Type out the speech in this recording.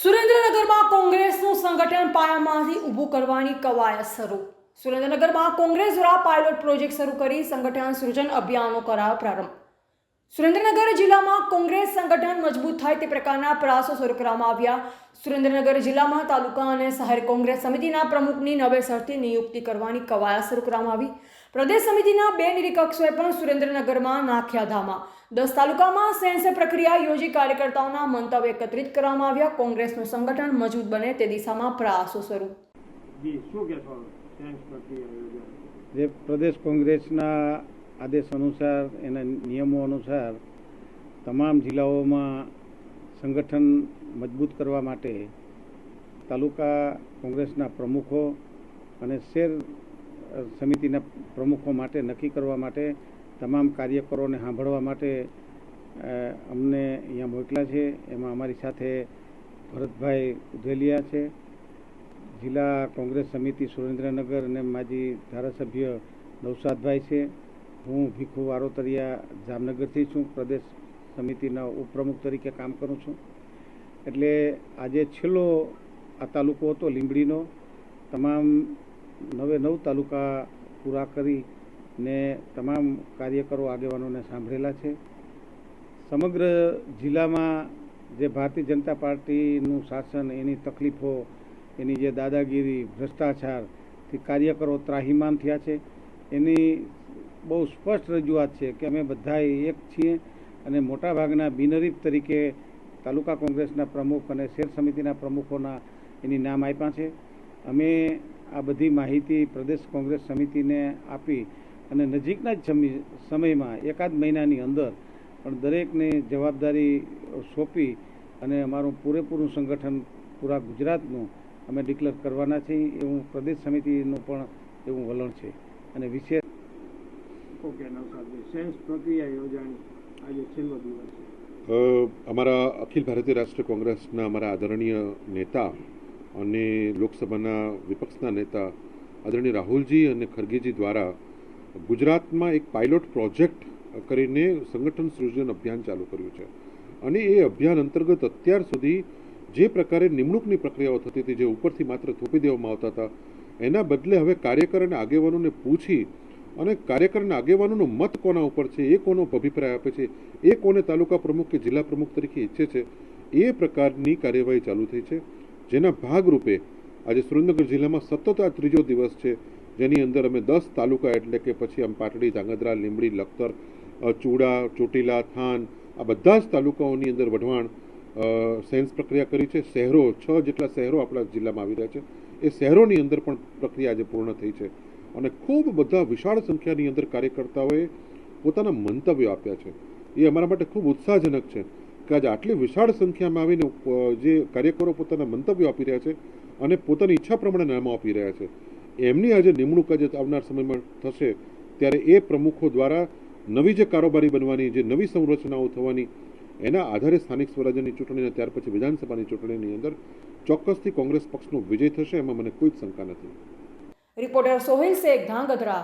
સુરેન્દ્રનગરમાં કોંગ્રેસનું સંગઠન પાયામાંથી ઊભું કરવાની કવાયત શરૂ. સુરેન્દ્રનગરમાં કોંગ્રેસ દ્વારા પાયલોટ પ્રોજેક્ટ શરૂ કરી સંગઠન સૃજન અભિયાનનો કરાયો પ્રારંભ. સુરેન્દ્રનગર જિલ્લામાં કોંગ્રેસ સંગઠન મજબૂત થાય તે પ્રકારના પ્રયાસો શરૂ કરવામાં આવ્યા. સુરેન્દ્રનગર જિલ્લામાં તાલુકા અને શહેર કોંગ્રેસ સમિતિના પ્રમુખની નવેસરથી નિયુક્તિ કરવાની કવાયત શરૂ કરવામાં આવી. પ્રદેશ સમિતિના બે નિરીક્ષકોએ પણ સુરેન્દ્રનગરમાં નાખ્યા ધામા દસ તાલુકામાં સેન્સ પ્રક્રિયા યોજી કાર્યકર્તાઓના મંતવ્ય એકત્રિત કરવામાં આવ્યા. કોંગ્રેસનું સંગઠન મજબૂત બને તે દિશામાં પ્રયાસો શરૂ. જી શું કહેશો? સેન્સ પ્રક્રિયા યોજાય જે પ્રદેશ કોંગ્રેસના આદેશ અનુસાર, એના નિયમો અનુસાર તમામ જિલ્લાઓમાં સંગઠન મજબૂત કરવા માટે તાલુકા કોંગ્રેસના પ્રમુખો અને શેર સમિતિના પ્રમુખો માટે નક્કી કરવા માટે તમામ કાર્યકરોને સાંભળવા માટે અમને અહીંયા મોકલ્યા છે. એમાં અમારી સાથે ભરતભાઈ ઉધેલિયા છે. જિલ્લા કોંગ્રેસ સમિતિ સુરેન્દ્રનગર અને માજી ધારાસભ્ય નવસાદભાઈ છે. હું ભીખુ વારોતરિયા જામનગરથી છું. પ્રદેશ સમિતિના ઉપપ્રમુખ તરીકે કામ કરું છું. એટલે આજે છેલ્લો આ તાલુકો હતો લીંબડીનો. તમામ નવે નવ તાલુકા પૂરા કરી ને તમામ કાર્યકરો આગેવાનોને સાંભળેલા છે. સમગ્ર જિલ્લામાં જે ભારતીય જનતા પાર્ટીનું શાસન, એની તકલીફો, એની જે દાદાગીરી, ભ્રષ્ટાચારથી કાર્યકરો ત્રાહીમાન થયા છે. એની બહુ સ્પષ્ટ રજૂઆત છે કે અમે બધા એક છીએ અને મોટાભાગના બિનરીફ તરીકે તાલુકા કોંગ્રેસના પ્રમુખ અને શેર સમિતિના પ્રમુખોના એની નામ આપ્યા છે. અમે આ બધી માહિતી પ્રદેશ કોંગ્રેસ સમિતિને આપી અને નજીકના જ સમી- સમયમાં એકાદ મહિનાની અંદર પણ દરેકને જવાબદારી સોંપી અને અમારું પૂરેપૂરું સંગઠન પૂરા ગુજરાતનું અમે ડિક્લેર કરવાના છીએ. એવું પ્રદેશ સમિતિનું પણ એવું વલણ છે. અને વિશેષ અમારા અખિલ ભારતીય રાષ્ટ્રીય કોંગ્રેસના અમારા આદરણીય નેતા અને લોકસભાના વિપક્ષના નેતા આદરણીય રાહુલજી અને ખરગેજી દ્વારા ગુજરાતમાં એક પાયલોટ પ્રોજેક્ટ કરીને સંગઠન સૃજન અભિયાન ચાલુ કર્યું છે. અને એ અભિયાન અંતર્ગત અત્યાર સુધી જે પ્રકારે નિમણૂકની પ્રક્રિયાઓ થતી હતી, જે ઉપરથી માત્ર થોપી દેવામાં આવતા હતા, એના બદલે હવે કાર્યકર અને આગેવાનોને પૂછી અને કાર્યકરના આગેવાનોનો મત કોના ઉપર છે, એ કોનો અભિપ્રાય આપે છે, એ કોને તાલુકા પ્રમુખ કે જિલ્લા પ્રમુખ તરીકે ઈચ્છે છે, એ પ્રકારની કાર્યવાહી ચાલુ થઈ છે. જેના ભાગરૂપે આજે સુરેન્દ્રનગર જિલ્લામાં સતત આ ત્રીજો દિવસ છે. જેની અંદર અમે દસ તાલુકા એટલે કે પછી આમ પાટડી, ધાંગધ્રા, લીંબડી, લખતર ચૂડા, ચોટીલા, થાન, આ બધા જ તાલુકાઓની અંદર વઢવાણ સેન્સ પ્રક્રિયા કરી છે. શહેરો, છ જેટલા શહેરો આપણા જિલ્લામાં આવી રહ્યા છે. એ શહેરોની અંદર પણ પ્રક્રિયા આજે પૂર્ણ થઈ છે. અને ખૂબ બધા વિશાળ સંખ્યાની અંદર કાર્યકર્તાઓએ પોતાના મંતવ્યો આપ્યા છે. એ અમારા માટે ખૂબ ઉત્સાહજનક છે કે આજે આટલી વિશાળ સંખ્યામાં આવીને જે કાર્યકરો પોતાના મંતવ્યો આપી રહ્યા છે અને પોતાની ઈચ્છા પ્રમાણે નામો આપી રહ્યા છે. એમની આજે નિમણૂક આજે આવનાર સમયમાં થશે ત્યારે એ પ્રમુખો દ્વારા નવી જે કારોબારી બનવાની, જે નવી સંરચનાઓ થવાની, એના આધારે સ્થાનિક સ્વરાજ્યની ચૂંટણી અને ત્યાર પછી વિધાનસભાની ચૂંટણીની અંદર ચોક્કસથી કોંગ્રેસ પક્ષનો વિજય થશે એમાં મને કોઈ જ શંકા નથી. રિપોર્ટર સોહિલ શેખ ધાંગધ્રા